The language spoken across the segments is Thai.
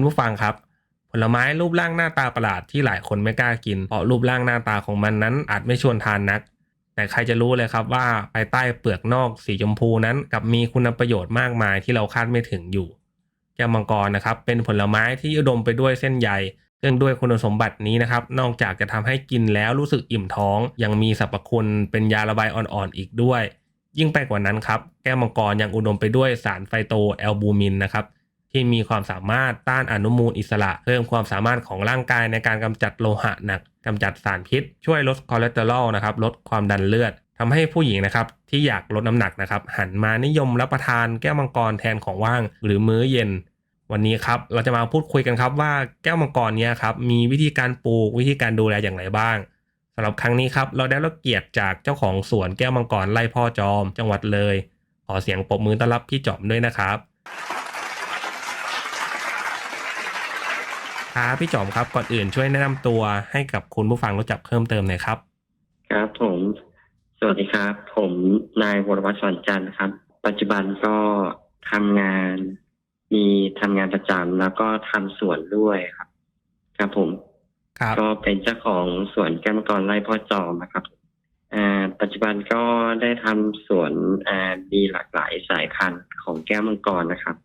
คุณผู้ฟังครับ ผลไม้รูปร่างหน้าตาประหลาดที่หลายคนไม่กล้ากิน เพราะรูปร่างหน้าตาของมันนั้นอาจไม่ชวนทานนัก แต่ใครจะรู้เลยครับว่าภายใต้เปลือกนอกสีชมพูนั้นกลับมีคุณประโยชน์มากมายที่เราคาดไม่ถึงอยู่ แก้วมังกรนะครับ เป็นผลไม้ที่อุดมไปด้วยเส้นใยซึ่งด้วยคุณสมบัตินี้นะครับ นอกจากจะทำให้กินแล้วรู้สึกอิ่มท้อง ยังมีสรรพคุณเป็นยาระบายอ่อนๆอีกด้วย ยิ่งไปกว่านั้นครับ แก้วมังกรยังอุดมไปด้วยสารไฟโตแอลบูมินนะครับ ที่มีความสามารถต้านอนุมูลอิสระ เพิ่มความสามารถของร่างกายในการกำจัดโลหะหนักกำจัดสารพิษ ช่วยลดคอเลสเตอรอลนะครับลดความดันเลือดทำให้ผู้หญิงนะครับที่อยากลดน้ำหนักนะครับ หันมานิยมรับประทานแก้วมังกรแทนของว่าง หรือมื้อเย็น วันนี้ครับเราจะมาพูดคุยกันครับว่าแก้วมังกรเนี้ยครับมีวิธีการปลูกวิธีการดูแลอย่างไรบ้างสำหรับครั้งนี้ครับเราได้รับเกียรติจากเจ้าของสวนแก้วมังกรไร่พ่อจอม จังหวัดเลย ขอเสียงปรบมือต้อนรับพี่จอมด้วยนะครับ ครับพี่จอมครับก่อนอื่นช่วยแนะนำตัวให้กับคุณผู้ฟังรู้จักเพิ่มเติมหน่อยครับ ครับผม สวัสดีครับ ผมนายวรวัฒน์สอนจันทร์ครับ ปัจจุบันก็ทำงาน มีทำงานประจำแล้วก็ทำสวนด้วยครับ ครับผมครับก็เป็นเจ้าของสวนแก้วมังกรไร่พ่อจอมนะครับอ่าปัจจุบันก็ได้ทำสวนอ่ามีหลากหลายสายพันธุ์ของแก้วมังกรนะครับ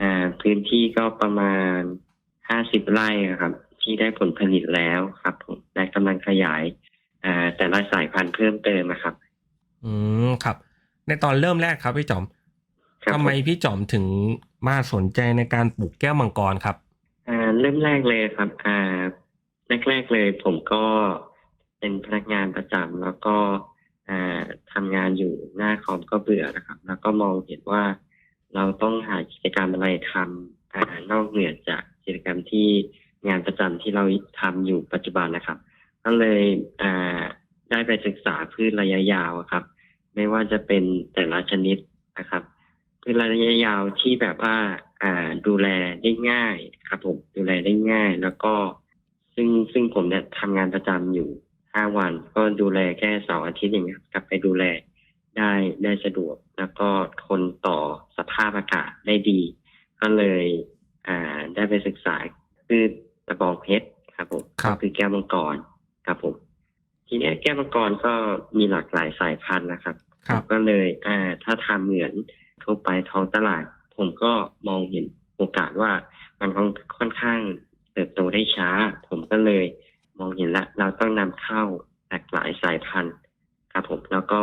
อ่าพื้นที่ก็ประมาณ ห้าสิบไร่ครับ ที่ได้ผลผลิตแล้วครับผมและกำลังขยายอ่าแต่ละสายพันธุ์เพิ่มเติมนะครับ อืมครับ ในตอนเริ่มแรกครับพี่จอมครับทำไมผพี่จอมถึงมาสนใจในการปลูกแก้วมังกรครับอ่าเริ่มแรกเลยครับ อ่าแรกๆเลยผมก็เป็นพนักงานประจำแล้วก็อ่าทำงานอยู่หน้าคอมก็เบื่อนะครับ แล้วก็มองเห็นว่าเราต้องหากิจกรรมอะไรทำอ่านอกเหนือจาก กิจกรรมที่งานประจำที่เราทำอยู่ปัจจุบันนะครับ ก็เลยได้ไปศึกษาพืชระยะยาวครับ ไม่ว่าจะเป็นแต่ละชนิดนะครับพืชระยะยาวที่แบบว่าดูแลได้ง่ายครับผมดูแลได้ง่าย แล้วก็ซึ่งซึ่งผมเนี่ยทำงานประจำอยู่ห้าวัน ก็ดูแลแค่เสาร์อาทิตย์อย่างเงี้ยกลับไปดูแลได้ได้สะดวก แล้วก็ทนต่อสภาพอากาศได้ดี ก็เลย อ่า ได้ไปศึกษาพืชตะบองเพชรครับผมครับก็คือแก้วมังกรครับผม ทีเนี้ยแก้วมังกรก็มีหลากหลายสายพันธุ์นะครับ ครับก็เลยอ่าถ้าทำเหมือนทั่วไปท้องตลาด ผมก็มองเห็นโอกาสว่ามันค่อนค่อนข้างเติบโตได้ช้า ผมก็เลยมองเห็นละ เราต้องนำเข้าหลากหลายสายพันธุ์ครับผมแล้วก็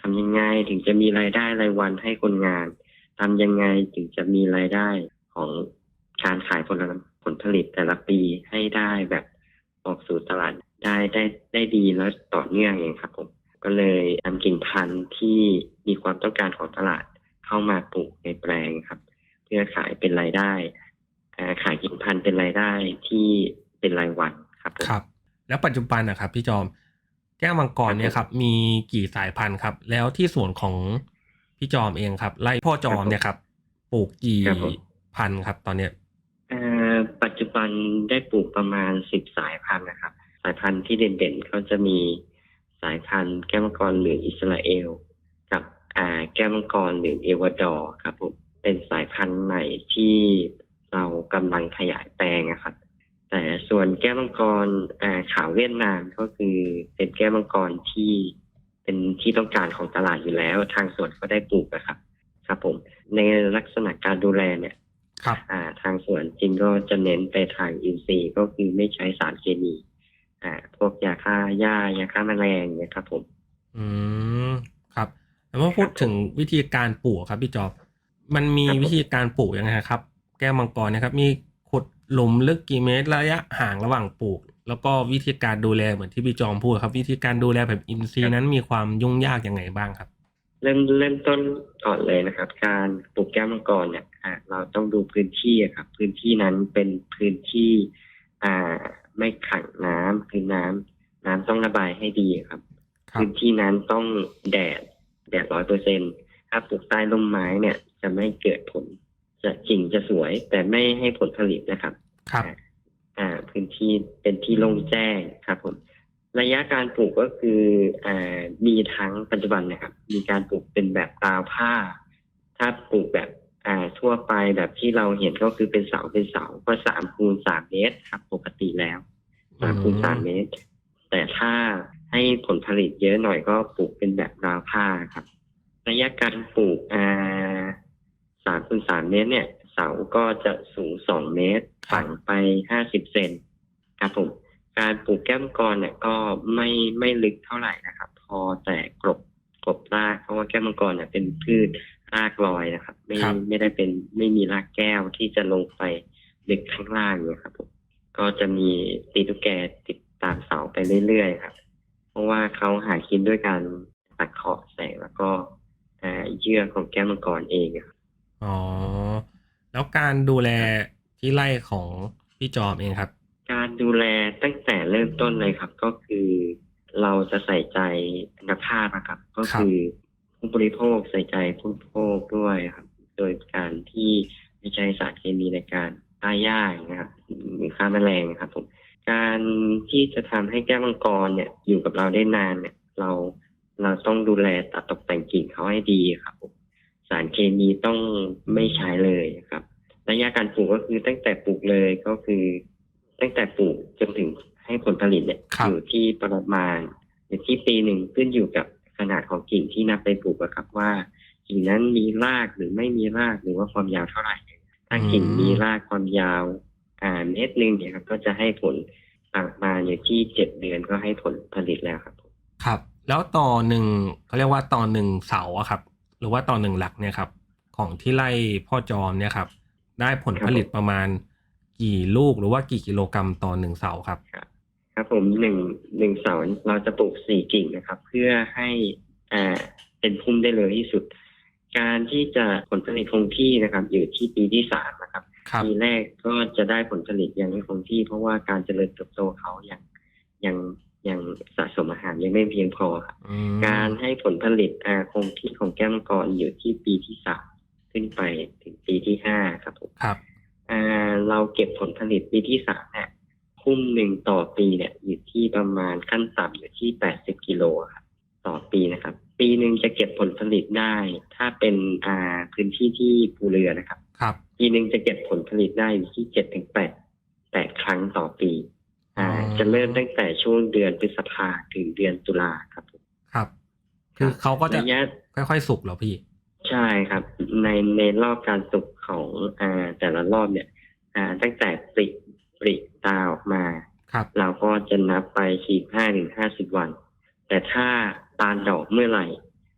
ทำยังไงถึงจะมีรายได้รายวันให้คนงานทำยังไงถึงจะมีรายได้ของ การขายผลผลผลิตแต่ละปีให้ได้แบบออกสู่ตลาดได้ได้ได้ดีแล้วต่อเนื่องอย่างครับผมก็เลยนำกิ่งพันธุ์ที่มีความต้องการของตลาดเข้ามาปลูกในแปลงครับ เพื่อขายเป็นรายได้อ่าขายกิ่งพันธุ์เป็นรายได้ที่เป็นรายวันครับผมครับ แล้วปัจจุบันนะครับพี่จอมแก้วมังกรเนี่ยครับมีกี่สายพันธุ์ครับ แล้วที่สวนของพี่จอมเองครับไร่พ่อจอมเนี่ยครับ ปลูกกี่ครับผมพันธุ์ครับ ตอนเนี้ยอ่า ปัจจุบันได้ปลูกประมาณสิบสายพันธุ์นะครับ สายพันธุ์ที่เด่นๆเขาจะมีสายพันธุ์แก้วมังกรเหลืองอิสราเอล กับอ่าแก้วมังกรเหลืองเอวาดอร์ครับผมเป็นสายพันธุ์ใหม่ที่เรากำลังขยายแปลงนะครับ แต่ส่วนแก้วมังกรอ่าขาวเวียดนามก็คือเป็นแก้วมังกรที่เป็นที่ต้องการของตลาดอยู่แล้ว ทางสวนก็ได้ปลูกนะครับ ครับผม ในลักษณะการดูแลเนี่ย ครับอ่าทางสวนจริงก็จะเน้นไปทางอินทรีย์ก็คือไม่ใช้สารเคมีอ่าพวกยาฆ่าหญ้ายาฆ่าแมลงเนี่ยครับผม อืมครับแล้วมาพูดถึงวิธีการปลูกครับพี่จอบ มันมีครับผมวิธีการปลูกยังไงครับ แก้วมังกรเนะครับ มีขุดหลุมลึกกี่เมตรระยะห่างระหว่างปลูก แล้วก็วิธีการดูแลเหมือนที่พี่จอมพูดครับ วิธีการดูแลแบบอินทรีย์นั้นมีความยุ่งยากยังไงบ้างครับ เริ่มเริ่มต้นก่อนเลยนะครับ การปลูกแก้วมังกรเนี่ย อ่าเราต้องดูพื้นที่อะครับ พื้นที่นั้นเป็นพื้นที่ อ่า ไม่ขังน้ำคือน้ำน้ำต้องระบายให้ดีครับครับ พื้นที่นั้นต้องแดด แดดร้อยเปอร์เซ็นถ้าปลูกใต้ร่มไม้เนี่ย จะไม่เกิดผล จะกิ่งจะสวย แต่ไม่ให้ผลผลิตนะครับ ครับ อ่า พื้นที่เป็นที่โล่งแจ้งครับผมระยะการปลูกก็คืออ่ามีทั้งปัจจุบันนะครับ มีการปลูกเป็นแบบตาวผ้า ถ้าปลูกแบบ อ่าทั่วไปแบบที่เราเห็นก็คือเป็นเสาเป็นเสาก็สามคูณสามเมตรครับ ปกติแล้วสามคูณสามเมตร แต่ถ้าให้ผลผลิตเยอะหน่อยก็ปลูกเป็นแบบราวผ้าครับ ระยะการปลูกอ่าสามคูณสามเมตร เนี่ย เสาก็จะสูงสองเมตรฝังไปห้าสิบเซนครับผมการปลูกแก้มกรเนี่ยก็ไม่ไม่ลึกเท่าไหร่นะครับ พอแต่กลบกลบรากเพราะว่าแก้มมังกรเนี่ยเป็นพืช รากลอยนะครับ ไม่ครับ ไม่ได้เป็นไม่มีรากแก้วที่จะลงไปลึกข้างล่างเนี่ยครับผมก็จะมีตีตุ๊กแกติดตามเสาไปเรื่อยๆครับ เพราะว่าเขาหากินด้วยการตัดขอบแสงแล้วก็อ่าเยื่อของแก้มมังกรเองอะครับ อ๋อ แล้วการดูแลที่ไร่ของพี่จอมเองครับ การดูแลตั้งแต่เริ่มต้นเลยครับ ก็คือเราจะใส่ใจคุณภาพนะครับ ก็คือ ผู้บริโภคใส่ใจผู้บริโภคด้วยครับ โดยการที่ไม่ใช้สารเคมีในการฆ่าหญ้านะครับหรือฆ่าแมลงครับผมการที่จะทำให้แก้วมังกรเนี่ย อยู่กับเราได้นานเนี่ย เราเราต้องดูแลตัดตกแต่งกิ่งเขาให้ดีครับผมสารเคมีต้องไม่ใช้เลยครับระยะการปลูกก็คือตั้งแต่ปลูกเลยก็คือ ตั้งแต่ปลูกจนถึงให้ผลผลิตเนี่ยครับอยู่ที่ประมาณอยู่ที่ปีหนึ่งขึ้นอยู่กับ ขนาดของกิ่งที่นับไปปลูกอะครับว่ากิ่งนั้นมีรากหรือไม่มีรากหรือว่าความยาวเท่าไหร่ ถ้ากิ่งมีรากความยาวอ่าเมตรหนึ่งเนี่ยครับ ก็จะให้ผลประมาณอยู่ที่เจ็ดเดือนก็ให้ผลผลิตแล้วครับผมครับ แล้วต่อหนึ่งเขาเรียกว่าต่อหนึ่งเสาอะครับ หรือว่าต่อหนึ่งหลักเนี่ยครับ ของที่ไร่พ่อจอมเนี่ยครับ ได้ผลผลิตประมาณกี่ลูกหรือว่ากี่กิโลกรัมต่อหนึ่งเสาครับ ครับผมหนึ่งหนึ่งเสาเราจะปลูกสี่กิ่งนะครับ เพื่อให้อ่าเป็นพุ่มได้เร็วที่สุด การที่จะผลผลิตคงที่นะครับ อยู่ที่ปีที่สามนะครับครับปีแรกก็จะได้ผลผลิตยังไม่คงที่ เพราะว่าการเจริญเติบโตเขายังยังยังสะสมอาหารยังไม่เพียงพอครับอืมการให้ผลผลิตอ่าคงที่ของแก้วมังกรอยู่ที่ปีที่สามขึ้นไปถึงปีที่ห้าครับผม ครับ อ่าเราเก็บผลผลิตปีที่สามเนี่ย คุ้มหนึ่งต่อปีเนี่ยอยู่ที่ประมาณขั้นต่ำอยู่ที่แปดสิบกิโลครับต่อปีนะครับ ปีหนึ่งจะเก็บผลผลิตได้ ถ้าเป็นอ่าพื้นที่ที่ภูเรือนะครับ ครับ ปีหนึ่งจะเก็บผลผลิตได้อยู่ที่เจ็ดถึงแปดแปดครั้งต่อปี อ่า อ๋อ จะเริ่มตั้งแต่ช่วงเดือนพฤษภาถึงเดือนตุลาครับผมครับ คือเขาก็จะระยะ ค่อยๆ สุกเหรอพี่ ใช่ครับ ในในรอบการสุกของอ่าแต่ละรอบเนี่ย อ่าตั้งแต่ปริ ปริตาออกมาครับเราก็จะนับไปสี่ห้าถึงห้าสิบวัน แต่ถ้าตาลดอกเมื่อไหร่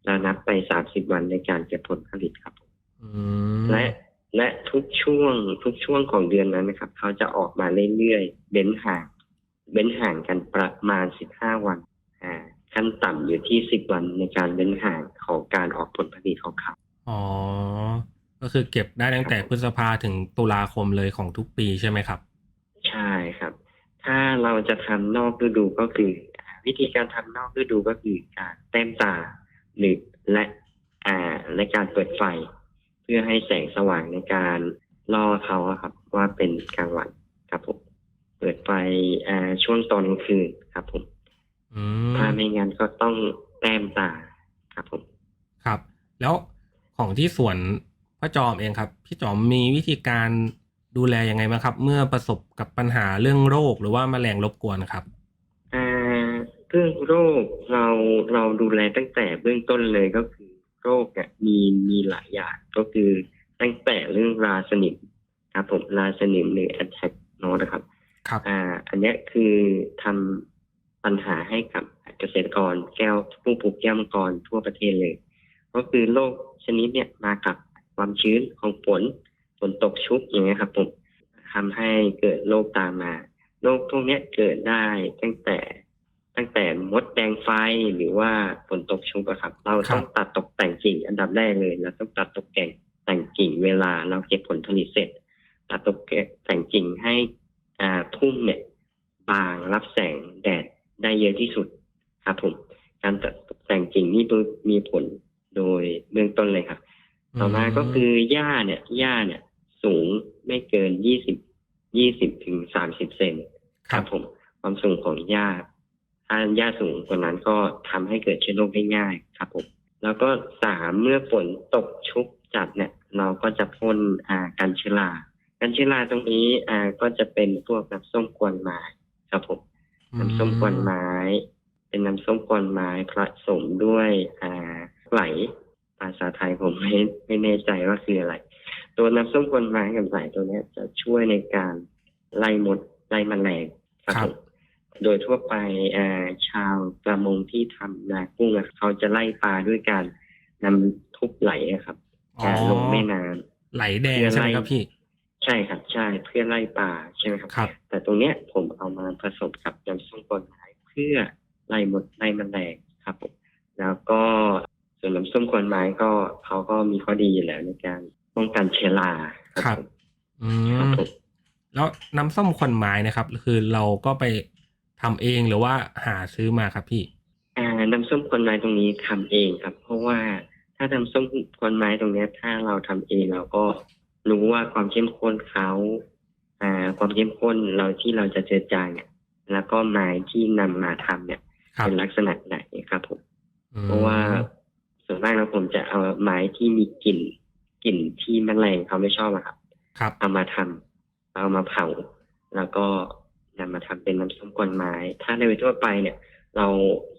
เรานับไปสามสิบวันในการเก็บผลผลิตครับอืมและและทุกช่วงทุกช่วงของเดือนนั้นนะครับ เขาจะออกมาเรื่อยๆเบ้นห่างเบ้นห่างกันประมาณสิบห้าวันอ่าขั้นต่ำอยู่ที่สิบวันในการเบ้นห่างของการออกผลผลิตของเขา อ๋อ ก็คือเก็บได้ตั้งแต่พฤษภาถึงตุลาคมเลยของทุกปีใช่ไหมครับใช่ครับ ถ้าเราจะทำนอกฤดูก็คืออ่าวิธีการทำนอกฤดูก็คือการแต้มตาหรือและอ่าและการเปิดไฟ เพื่อให้แสงสว่างในการล่อเขาอะครับ ว่าเป็นกลางวันครับผมเปิดไฟอ่าช่วงตอนกลางคืนครับผม อืมถ้าไม่งั้นก็ต้องแต้มตาครับผม ครับ แล้วของที่สวนพ่อจอมเองครับ พี่จอมมีวิธีการ ดูแลยังไงบ้างครับ เมื่อประสบกับปัญหาเรื่องโรคหรือว่าแมลงรบกวนครับอ่าเรื่องโรคเราเราดูแลตั้งแต่เบื้องต้นเลยก็คือ โรคเนี่ยมีมีหลายอย่างก็คือตั้งแต่เรื่องราสนิมครับผมราสนิมหรือแอ t แทกโนนะครับครับอ่า อันเนี้ยคือทำปัญหาให้กับเกษตรกรแก้วผู้ปลูกแก้วมังกรทั่วประเทศเลย ก็คือโรคชนิดเนี่ยมากับความชื้นของฝน ฝนตกชุกอย่างเงี้ยครับผมทำให้เกิดโรคตามมาโรคพวกเนี้ยเกิดได้ตั้งแต่ตั้งแต่มดแดงไฟหรือว่าฝนตกชุกอะครับ เราต้องตัดตกแต่งกิ่ง อันดับแรกเลยเราต้องตัดตกแต่งแต่งกิ่งเวลาเราเก็บผลผลิตเสร็จตัดตกแต่งกิ่งให้อ่าพุ่มเนี่ยบางรับแสงแดดได้เยอะที่สุดครับผมการตัดตกแต่งกิ่งนี่มีผลโดยเบื้องต้นเลยครับ ต่อมาก็คือหญ้าเนี่ยหญ้าเนี่ย สูงไม่เกินยี่สิบยี่สิบถึงสามสิบเซนครับผม ความสูงของหญ้าถ้าหญ้าสูงกว่านั้นก็ทำให้เกิดเชื้อโรคได้ง่ายครับผม แล้วก็สามเมื่อฝนตกชุกจัดเนี่ย เราก็จะพ่นอ่ากันเชื้อรากันเชื้อราตรงนี้อ่าก็จะเป็นพวกน้ำส้มกวนไม้ครับผมน้ำส้มกวนไม้ เป็นน้ำส้มกวนไม้ผสมด้วยอ่าไหลภาษาไทยผมไม่ไม่แน่ใจว่าคืออะไร ตัวน้ำส้มกวนไม้กับไหลตัวเนี้ยจะช่วยในการไล่มดไล่แมลงครับครัผบมโดยทั่วไปอ่าชาวประมงที่ทำนากุ้งอะเขาจะไล่ปลาด้วยการนำทุบไหลอะครับอ๋อการลงแม่น้ำไหลแดงใช่ไหมครับพี่ ใช่ครับใช่เพื่อไล่ปลาใช่ไหมครับครับแต่ตรงเนี้ยผมเอามาผสมกับน้ำส้มกวนไม้เพื่อไล่มดไล่แมลงครับผมแล้วก็ส่วนน้ำส้มกวนไม้ก็เขาก็มีข้อดีอยู่แล้วในการ ป้องกันเชื้อราครับผมอืครับมผมแล้วน้ำส้มควันไม้นะครับ คือเราก็ไปทำเองหรือว่าหาซื้อมาครับพี่อ่าน้ำส้มกวนไม้ตรงนี้ทำเองครับ เพราะว่าถ้าน้ำส้มกวนไม้ตรงเนี้ยถ้าเราทำเองเราก็รู้ว่าความเข้มข้นเขาอ่าความเข้มข้นเราที่เราจะเจอจางเนี่ยแล้วก็ไม้ที่นำมาทำเนี่ยครับเป็นลักษณะไหนครับผมอืมเพราะว่าส่วนมากแล้วผมจะเอาไม้ที่มีกลิ่น กลิ่นที่แมลงเขาไม่ชอบอะครับ ครับ เอามาทำเอามาเผา แล้วก็นำมาทำเป็นน้ำส้มกวนไม้ ถ้าในทั่วไปเนี่ย เรา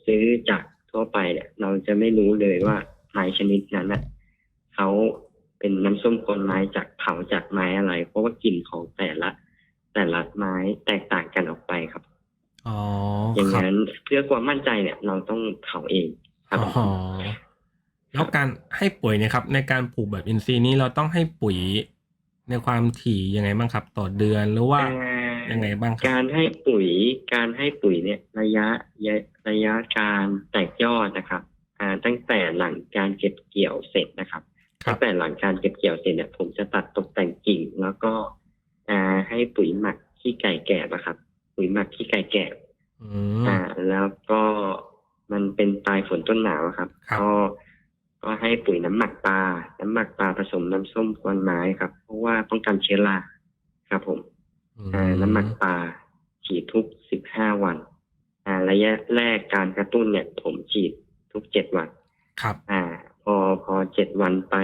ซื้อจากทั่วไปเนี่ย เราจะไม่รู้เลยว่าไม้ชนิดนั้นน่ะเขาเป็นน้ำส้มกวนไม้จากเผาจากไม้อะไร เพราะว่ากลิ่นของแต่ละ แต่ละไม้แตกต่างกันออกไปครับ อ๋ออย่างครับนั้นเพื่อความมั่นใจเนี่ย เราต้องเผาเองครับ อ๋อ แล้วการให้ปุ๋ยเนะครับ ในการปลูกแบบอินทรีย์นี้เราต้องให้ปุ๋ยในความถี่ยังไงบ้างครับ ต่อเดือนหรือว่าอ่ายังไงบ้างครับการให้ปุ๋ยการให้ปุ๋ยเนี่ยระยะระยะการแตกยอดนะครับอ่าตั้งแต่หลังการเก็บเกี่ยวเสร็จนะครับครัตั้บงแต่หลังการเก็บเกี่ยวเสร็จเนี่ยผมจะตัดตกแต่งกิ่งแล้วก็อ่าให้ปุ๋ยหมักขี้ไก่แก่นะครับ ปุ๋ยหมักขี้ไก่แก่อืมอ่า แล้วก็มันเป็นปลายฝนต้นหนาวอะครับครับก็ ก็ให้ปุ๋ยน้ำหมักปลา น้ำหมักปลาผสมน้ำส้มกวนไม้ครับ เพราะว่าป้องกันเชื้อราครับผมอ่าน้ำหมักปลาฉีดทุกสิบห้าวันอ่าระยะแรกการกระตุ้นเนี่ย ผมฉีดทุกเจ็ดวันครับ อ่า พอพอเจ็ดวันไป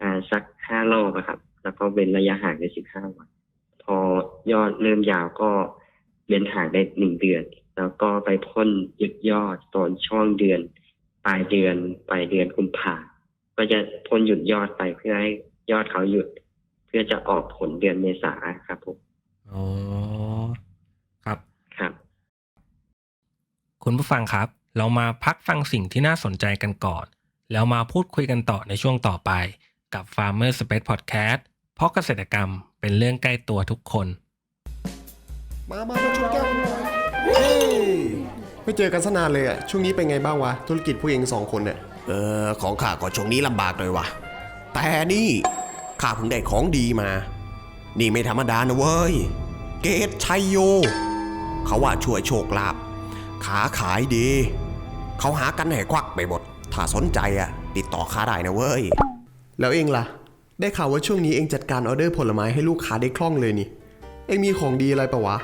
อ่าสักห้ารอบอะครับ แล้วก็เว้นระยะห่างได้สิบห้าวัน พอยอดเริ่มยาวก็เว้นห่างได้หนึ่งเดือน แล้วก็ไปพ่นหยุดยอดตอนช่วงเดือน ปลายเดือนปลายเดือนกุมภาก็จะพ่นหยุดยอดไปเพื่อให้ยอดเขาหยุด เพื่อจะออกผลเดือนเมษาครับผมอ๋อครับครับ คุณผู้ฟังครับ เรามาพักฟังสิ่งที่น่าสนใจกันก่อน แล้วมาพูดคุยกันต่อในช่วงต่อไปกับ Farmer Space Podcast เพราะเกษตรกรรมเป็นเรื่องใกล้ตัวทุกคน มา มามาชนแก้วกันหน่อยเฮ้ย ไม่เจอกันสนานเลยอะช่วงนี้เป็นไงบ้างวะ ธุรกิจพวกเองสองคนเนี่ยเออของข้าก็ช่วงนี้ลำบากหน่อยวะแต่นี่ข้าเพิ่งได้ของดีมา นี่ไม่ธรรมดานะเว้ย เกตชัยโย เขาว่าช่วยโชคลาภขาขายดี เขาหากันให้ควักไปหมด ถ้าสนใจอะติดต่อข้าได้นะเว้ย แล้วเองล่ะ ได้ข่าวว่าช่วงนี้เองจัดการออเดอร์ผลไม้ให้ลูกค้าได้คล่องเลยนี่ เองมีของดีอะไรปะวะ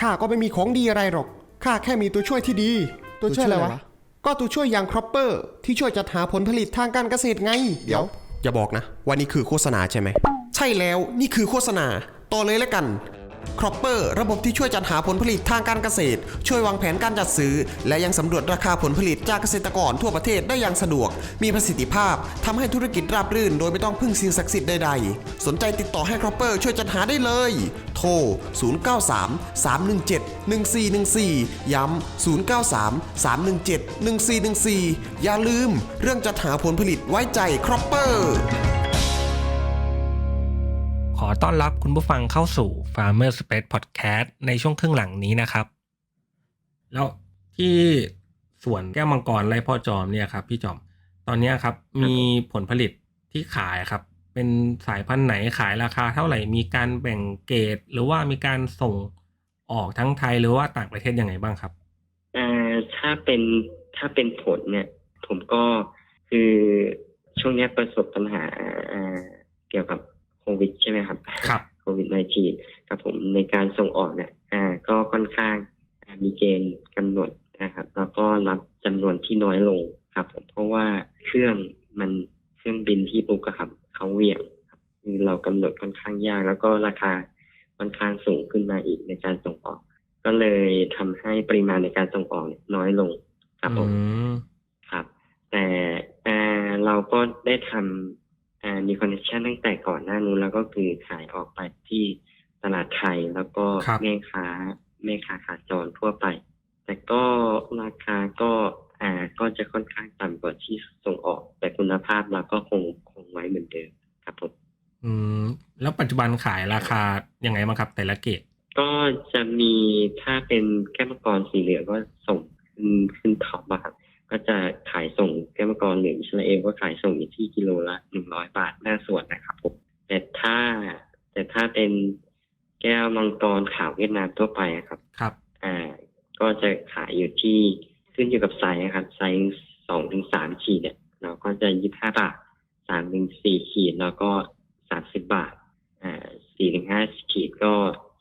ข้าก็ไม่มีของดีอะไรหรอก ข้าแค่มีตัวช่วยที่ดี ตัวช่วยอะไรวะ ก็ตัวช่วยอย่างครอปเปอร์ที่ช่วยจัดหาผลผลิตทางการเกษตรไง เดี๋ยว อย่าบอกนะว่านี่คือโฆษณาใช่ไหม ใช่แล้วนี่คือโฆษณา ต่อเลยแล้วกัน ครอปเปอร์ระบบที่ช่วยจัดหาผลผลิตทางการเกษตร ช่วยวางแผนการจัดซื้อ และยังสำรวจราคาผลผลิตจากเกษตรกรทั่วประเทศได้อย่างสะดวก มีประสิทธิภาพทำให้ธุรกิจราบรื่น โดยไม่ต้องพึ่งสิ่งศักดิ์สิทธิ์ใดๆ สนใจติดต่อให้ครอปเปอร์ช่วยจัดหาได้เลย โทร 093 317 1414 ย้ำ093 317 1414 อย่าลืม เรื่องจัดหาผลผลิตไว้ใจครอปเปอร์ ขอต้อนรับคุณผู้ฟังเข้าสู่ Farmer Space Podcast ในช่วงครึ่งหลังนี้นะครับ แล้วที่สวนแก้วมังกรไร่พ่อจอมเนี่ยครับพี่จอม ตอนนี้ครับมีผลผลิตที่ขายครับ เป็นสายพันธุ์ไหนขายราคาเท่าไหร่มีการแบ่งเกรดหรือว่ามีการส่งออกทั้งไทยหรือว่าต่างประเทศยังไงบ้างครับอ่าถ้าเป็นถ้าเป็นผลเนี่ย ผมก็คือช่วงนี้ประสบปัญหาเกี่ยวกับ ควิดใช่ไหมครับครับโควิด -19 ครับผมในการส่งออกเนี่ยอ่า ก็ค่อนข้างอ่ามีเกณฑ์กำหนดนะครับ แล้วก็รับจำนวนที่น้อยลงครับผมเพราะว่าเครื่องมันเครื่องบินที่บุกอะครับเขาเหวี่ยงครับคือเรากำหนดค่อนข้างยาก แล้วก็ราคาค่อนข้างสูงขึ้นมาอีกในการส่งออก ก็เลยทำให้ปริมาณในการส่งออกเนี่ยน้อยลงครับผมอืมครับ แต่เอ่อเราก็ได้ทำเอ่อ มีคอนเนคชันตั้งแต่ก่อนหน้านู้นแล้วก็คือขายออกไปที่ตลาดไทยแล้วก็ครับแม่ค้าแม่ค้าขาจรทั่วไป แต่ก็ราคาก็อ่าก็จะค่อนข้างต่ำกว่าที่ส่งออก แต่คุณภาพเราก็คงคงไว้เหมือนเดิมครับผมอืมแล้วปัจจุบันขายราคายังไงบ้างครับ แต่ละเกรดก็จะมีถ้าเป็นแก้วมังกรสีเหลืองก็ส่งขึ้นขึ้นท็อปอะครับ ก็จะขายส่งแก้วมังกรเหลืองอิสราเอลก็ขายส่งอยู่ที่กิโลละหนึ่งร้อยบาทหน้าสวนนะครับผมแต่ถ้าแต่ถ้าเป็นแก้วมังกรขาวเวียดนามทั่วไปอะครับ ครับ อ่า ก็จะขายอยู่ที่ขึ้นอยู่กับไซส์นะครับไซส์สองถึงสามขีดเนี่ยเราก็จะยี่ห้าบาทสามถึงสี่ขีดแล้วก็สามสิบบาท อ่าสี่ถึงห้าขีดก็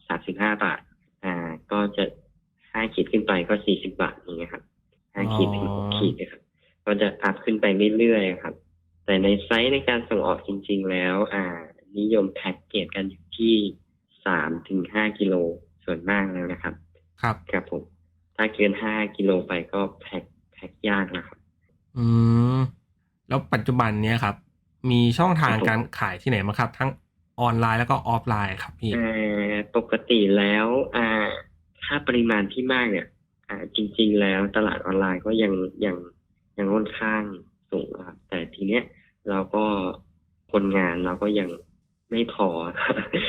สามสิบห้าบาท อ่า ก็จะห้าขีดขึ้นไปก็สี่สิบบาทอย่างเงี้ยครับ ห้าขีดถึงหกขีดนะครับ ก็จะอัพขึ้นไปเรื่อยๆครับ แต่ในไซส์ในการส่งออกจริง ๆ แล้ว อ่า นิยมแพ็กเกจกันอยู่ที่สามถึงห้ากิโลส่วนมากแล้วนะครับ ครับครับผม ถ้าเกินห้ากิโลไปก็แพ็คแพ็คยากนะครับ อืม แล้วปัจจุบันเนี้ยครับ มีช่องทางครับผมการขายที่ไหนบ้างครับ ทั้งออนไลน์แล้วก็ออฟไลน์ครับพี่อ่าปกติแล้ว อ่า ถ้าปริมาณที่มากเนี่ย อ่าจริง ๆ แล้วตลาดออนไลน์ก็ยังยังยังค่อนข้างสูงนะครับแต่ทีเนี้ยเราก็คนงานเราก็ยังไม่พอ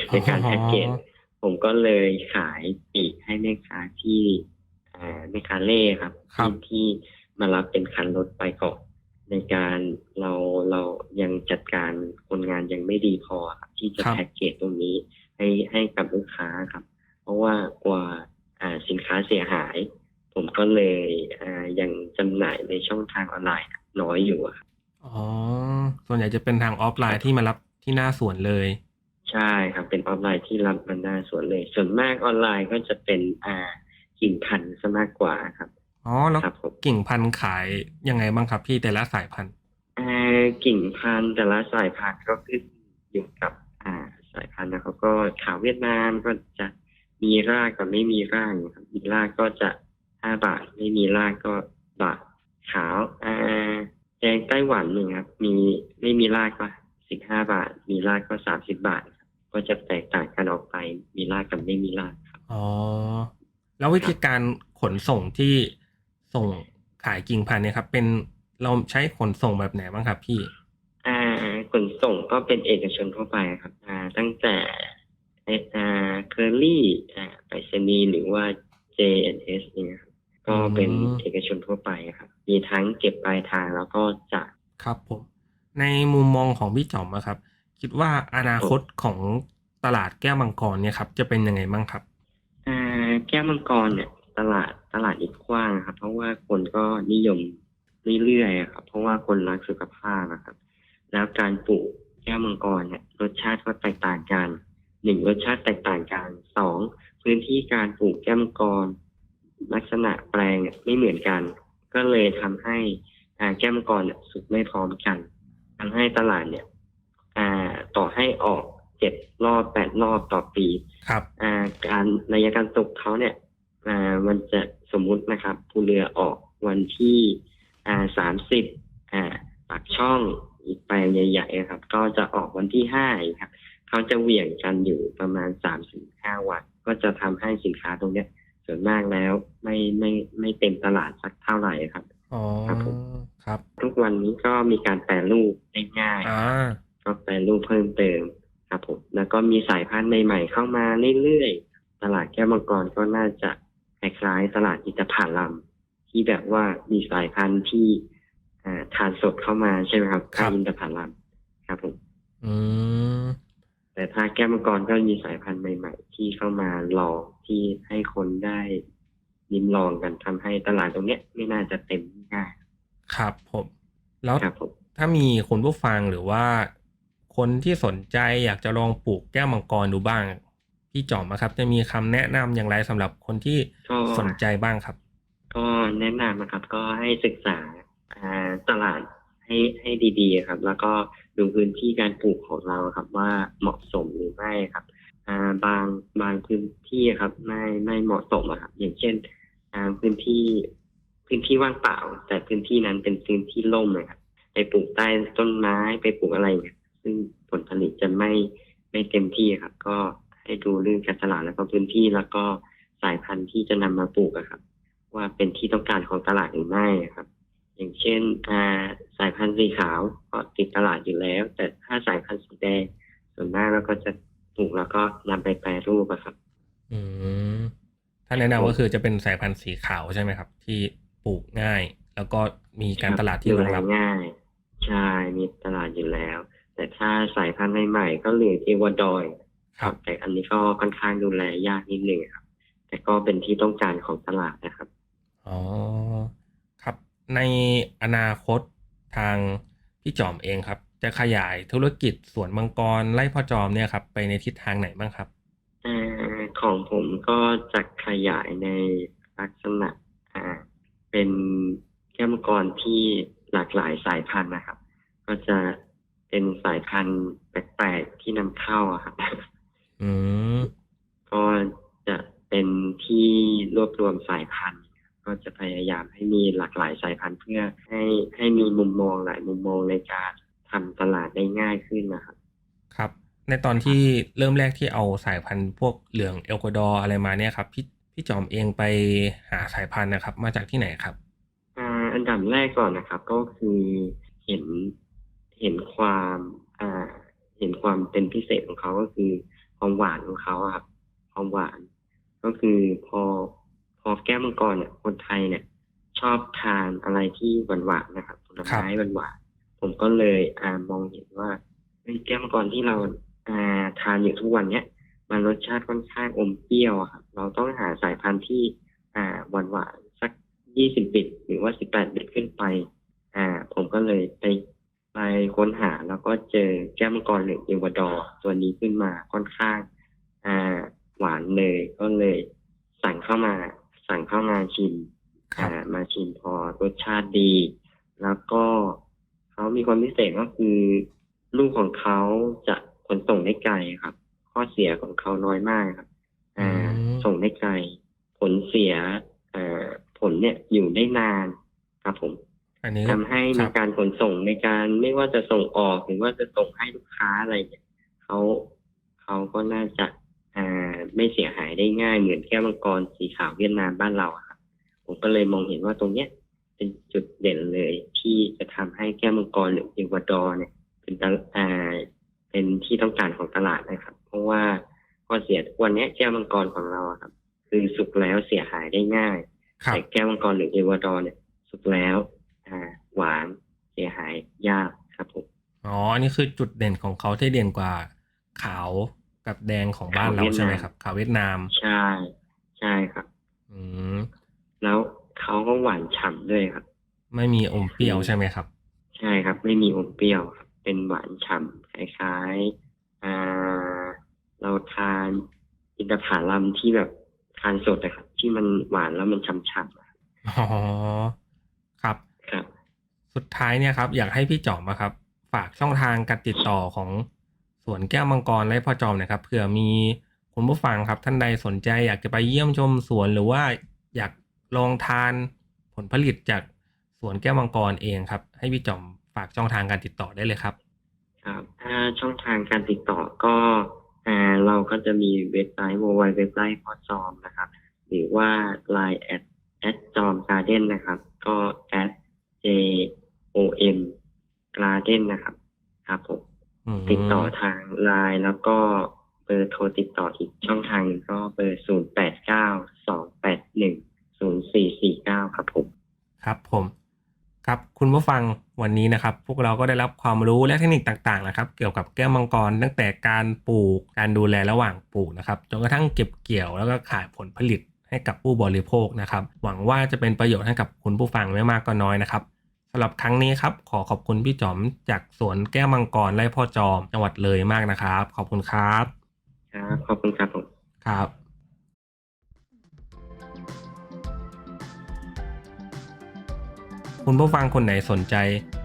ในการแพ็กเกจอ๋อผมก็เลยขายปลีกให้แม่ค้าที่อ่าแม่ค้าเล่ครับครับที่ที่มารับเป็นคันรถไปก่อนในการเราเรายังจัดการคนงานยังไม่ดีพอครับที่จะครับแพ็กเกจตรงนี้ให้ให้กับลูกค้าครับ เพราะว่ากว่าอ่าสินค้าเสียหาย ผมก็เลยอ่ายังจำหน่ายในช่องทางออนไลน์น้อยอยู่อะครับอ๋อ ส่วนใหญ่จะเป็นทางออฟไลน์ที่มารับที่หน้าสวนเลย ใช่ครับ เป็นออนไลน์ที่รับมันหน้าสวนเลย ส่วนมากออนไลน์ก็จะเป็นอ่ากิ่งพันธุ์ซะมากกว่าครับ อ๋อ แล้วครับผมกิ่งพันธุ์ขายยังไงบ้างครับพี่แต่ละสายพันธุ์ อ่ากิ่งพันธุ์แต่ละสายพันธุ์ก็ขึ้นอยู่กับอ่าสายพันธุ์นะครับก็ขาวเวียดนามก็จะมีรากกับไม่มีรากนะครับมีรากก็จะ ห้าบาท ไม่มีรากก็บาทขาวอ่าแดงไต้หวันหนึ่งครับ มีไม่มีรากก็สิบห้าบาท มีรากก็สามสิบบาทครับก็จะแตกต่างกันออกไป มีรากกับไม่มีรากครับอ๋อแล้ววิธีการขนส่งที่ส่งขายกิ่งพันธุ์เนี่ยครับ เป็นเราใช้ขนส่งแบบไหนบ้างครับพี่ อ่า ขนส่งก็เป็นเอกชนทั่วไปครับ อ่า ตั้งแต่เอ่ออ่าเคอรี่อ่าไปรษณีย์หรือว่า JNS เนี่ยครับ ก็เป็นอืม เอกชนทั่วไปครับ มีทั้งเก็บปลายทางแล้วก็จ่ายครับผม ในมุมมองของพี่จอมอะครับ คิดว่าอนาคตของตลาดแก้วมังกรเนี่ยครับ จะเป็นยังไงบ้างครับ อ่าแก้วมังกรเนี่ย ตลาดตลาดอีกกว้างครับ เพราะว่าคนก็นิยมเรื่อยๆอะครับ เพราะว่าคนรักสุขภาพนะครับ แล้วการปลูกแก้วมังกรเนี่ย รสชาติก็แตกต่างกันหนึ่งรสชาติแตกต่างกันสองพื้นที่การปลูกแก้วมังกร ลักษณะแปลงเนี่ยไม่เหมือนกัน ก็เลยทำให้อ่าแก้วมังกรเนี่ยสุกไม่พร้อมกันทำให้ตลาดเนี่ยอ่าต่อให้ออกเจ็ดรอบแปดรอบต่อปี ครับอ่าการระยะการตกเขาเนี่ยอ่ามันจะสมมุตินะครับภูเรือออกวันที่อ่าสามสิบอ่าปากช่องอีกแปลงใหญ่ๆครับ ก็จะออกวันที่ห้าอีกครับเขาจะเหวี่ยงกันอยู่ประมาณสามถึงห้าวัน ก็จะทำให้สินค้าตรงเนี้ยส่ วนมากแล้ว ไม่ไม่ไม่เต็มตลาดสักเท่าไหร่ครับอ๋อครับผมครับทุกวันนี้ก็มีการแปรรูปได้ง่ายอ่าก็แปรรูปเพิ่มเติมครับผมแล้วก็มีสายพันธุ์ใหม่ๆเข้ามาเรื่อยๆตลาดแก้วมังกรก็น่าจะคล้ายๆตลาดอินทผลัมที่แบบว่ามีสายพันธุ์ที่อ่าทานสดเข้ามาใช่ไหมครับครับอินทผลัมครับผมอืมแต่ถ้าแก้วมังกรก็มีสายพันธุ์ใหม่ ๆ ที่เข้ามาลอง ที่ให้คนได้ลิ้มลองกันทำให้ตลาดตรงเนี้ยไม่น่าจะเต็มง่ายครับผมแล้วครับผมถ้ามีคุณผู้ฟังหรือว่า คนที่สนใจอยากจะลองปลูกแก้วมังกรดูบ้าง พี่จอมอะครับ จะมีคำแนะนำอย่างไรสำหรับคนที่ก็สนใจบ้างครับ ก็แนะนำนะครับ ก็ให้ศึกษาอ่าตลาดให้ให้ดีๆครับ แล้วก็ดูพื้นที่การปลูกของเราครับ ว่าเหมาะสมหรือไม่ครับ อ่าบางบางพื้นที่ครับ ไม่ไม่เหมาะสมอะครับอย่างเช่นอ่าพื้นที่พื้นที่ว่างเปล่า แต่พื้นที่นั้นเป็นพื้นที่ร่มเลยครับไปปลูกใต้ต้นไม้ไปปลูกอะไรเงี้ยซึ่งผลผลิตจะไม่ไม่เต็มที่ครับ ก็ให้ดูเรื่องการตลาดแล้วก็พื้นที่แล้วก็สายพันธุ์ที่จะนำมาปลูกอะครับ ว่าเป็นที่ต้องการของตลาดหรือไม่ครับ อย่างเช่นสายพันธุ์สีขาวก็ติดตลาดอยู่แล้ว แต่ถ้าสายพันธุ์สีแดงส่วนมากเราก็จะ ปลูกแล้วก็นำไปแปรรูปอะครับ อืมถ้าแนะนำก็คือจะเป็นสายพันธุ์สีขาวใช่ไหมครับ ที่ปลูกง่าย แล้วก็มีการตลาดที่รองรับดูแลง่าย ใช่มีตลาดอยู่แล้ว แต่ถ้าสายพันธุ์ใหม่ๆก็เหลือเอวาดอยครับ แต่อันนี้ก็ค่อนข้างดูแลยากนิดนึงครับ แต่ก็เป็นที่ต้องการของตลาดนะครับอ๋อครับในอนาคตทางพี่จอมเองครับ จะขยายธุรกิจสวนมังกรไร่พ่อจอมเนี่ยครับไปในทิศทางไหนบ้างครับอ่าของผมก็จะขยายในลักษณะอ่าเป็นแก้วมังกรที่หลากหลายสายพันธุ์นะครับ ก็จะเป็นสายพันธุ์แปลกๆที่นำเข้าอะครับอืมก็จะเป็นที่รวบรวมสายพันธุ์ ก็จะพยายามให้มีหลากหลายสายพันธุ์เพื่อให้ให้มีมุมมองหลายมุมมองในการ ทำตลาดได้ง่ายขึ้นนะครับครับ ในตอนที่เริ่มแรกที่เอาสายพันธุ์พวกเหลืองเอลกวาดอร์อะไรมาเนี่ยครับพี่พี่จอมเองไปหาสายพันธุ์นะครับ มาจากที่ไหนครับอ่าอันดับแรกก่อนนะครับ ก็คือเห็นเห็นความอ่าเห็นความเป็นพิเศษของเขาก็คือความหวานของเขาอะครับความหวาน ก็คือพอพอแก้วมังกรเนี่ยคนไทยเนี่ย ชอบทานอะไรที่หวานหวานๆนะครับผลไม้หวานหวานๆ ผมก็เลยอ่ามองเห็นว่าเฮ้แก้มังกรที่เราอ่าทานอยู่ทุกวันเนี้ยมันรสชาติค่อนข้างอมเปรี้ยวครับเราต้องหาสายพันธุ์ที่อ่าหวานหวานๆสักยี่สิบบิตหรือว่าสิบแปดบิตขึ้นไป อ่า ผมก็เลยไปไปค้นหาแล้วก็เจอแก้มังกรเหลืองเอวาดอร์ตัวนี้ขึ้นมาค่อนข้าง อ่า หวานเลยก็เลยสั่งเข้ามา สั่งเข้ามาชิม อ่า มาชิมพอรสชาติดี แล้วก็ เขามีความพิเศษก็คือลูกของเขาจะขนส่งได้ไกลครับ ข้อเสียของเขาน้อยมากครับอ่าอืมส่งได้ไกล ผลเสียอ่าผลเนี่ยอยู่ได้นานครับผมอันนี้ทำให้คในรับการขนส่งในการไม่ว่าจะส่งออกหรือว่าจะส่งให้ลูกค้าอะไรเนี่ยเขาเขาก็น่าจะอ่าไม่เสียหายได้ง่ายเหมือนแก้วมังกรสีขาวเวียดนามบ้านเราอะครับผมก็เลยมองเห็นว่าตรงเนี้ย เป็นจุดเด่นเลยที่จะทำให้แก้วมังกรหรือเอกวาดอร์เนี่ย เป็นตลอ่าเป็นที่ต้องการของตลาดนะครับ เพราะว่าข้อเสียทุกวันเนี้ยแก้วมังกรของเราอะครับ คือสุกแล้วเสียหายได้ง่ายครับแต่แก้วมังกรหรือเอวาดอร์เนี่ย สุกแล้วอ่าหวานเสียหายยากครับผมอ๋ออันนี้คือจุดเด่นของเขาที่เด่นกว่าขาวกับแดงของบ้านเราใช่ไหมครับ ขาวเวียดนามใช่ใช่ครับ อืม แล้วเขาก็หวาน ฉ่ำด้วยครับ ไม่มีอมเปรี้ยวใช่ไหมครับ ใช่ครับ ไม่มีอมเปรี้ยวครับ เป็นหวานฉ่ำคล้ายๆอ่าเราทานอินทผลัมที่แบบทานสดนะครับ ที่มันหวานแล้วมันฉ่ำๆอะครับอ๋อครับ ครับ สุดท้ายเนี่ยครับ อยากให้พี่จอมอะครับ ฝากช่องทางการติดต่อของสวนแก้วมังกรและพ่อจอมหนะครับเผื่อมีคุณผู้ฟังครับ ท่านใดสนใจอยากจะไปเยี่ยมชมสวนหรือว่าอยากลองทาน ผลผลิตจากสวนแก้วมังกรเองครับ ให้พี่จอมฝากช่องทางการติดต่อได้เลยครับ ครับ ถ้าช่องทางการติดต่อก็อ่าเราก็จะมีเว็บไซต์ w w w เว็บไซต์พอจอมนะครับ หรือว่า Line แอดแอดจอมการ์เด้นนะครับ ก็แอด J O M การ์เด้นนะครับ ครับผมออืมติดต่อทางไลน์แล้วก็เบอร์โทรติดต่ออีกช่องทางหนึ่งก็เบอร์ศูนย์แปดเก้าสองแปดหนึ่ง ศูนย์สี่สี่เก้าครับผมครับผม ครับคุณผู้ฟังวันนี้นะครับ พวกเราก็ได้รับความรู้และเทคนิคต่างๆนะครับ เกี่ยวกับแก้วมังกรตั้งแต่การปลูกการดูแลระหว่างปลูกนะครับจนกระทั่งเก็บเกี่ยวแล้วก็ขายผลผลิตให้กับผู้บริโภคนะครับ หวังว่าจะเป็นประโยชน์ให้กับคุณผู้ฟังไม่มากก็น้อยนะครับสำหรับครั้งนี้ครับ ขอขอบคุณพี่จอมจากสวนแก้วมังกรไร่พ่อจอมจังหวัดเลยมากนะครับ ขอบคุณครับ ครับ ขอบคุณครับผมครับ คุณผู้ฟังคนไหนสนใจ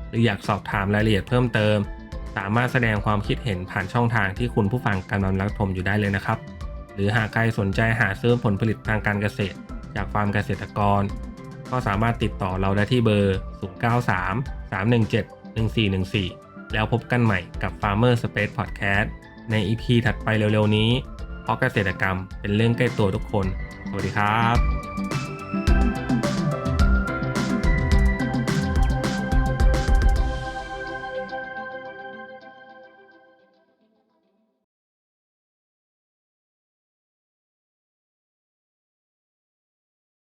หรืออยากสอบถามรายละเอียดเพิ่มเติม สามารถแสดงความคิดเห็นผ่านช่องทางที่คุณผู้ฟังกำลังรับชมอยู่ได้เลยนะครับ หรือหากใครสนใจหาซื้อผลผลิตทางการเกษตร จากฟาร์มเกษตรกร ก็สามารถติดต่อเราได้ที่เบอร์ 093 317 1414 แล้วพบกันใหม่กับ Farmer Space Podcast ใน EP ถัดไปเร็วๆนี้ เพราะเกษตรกรรมเป็นเรื่องใกล้ตัวทุกคน สวัสดีครับ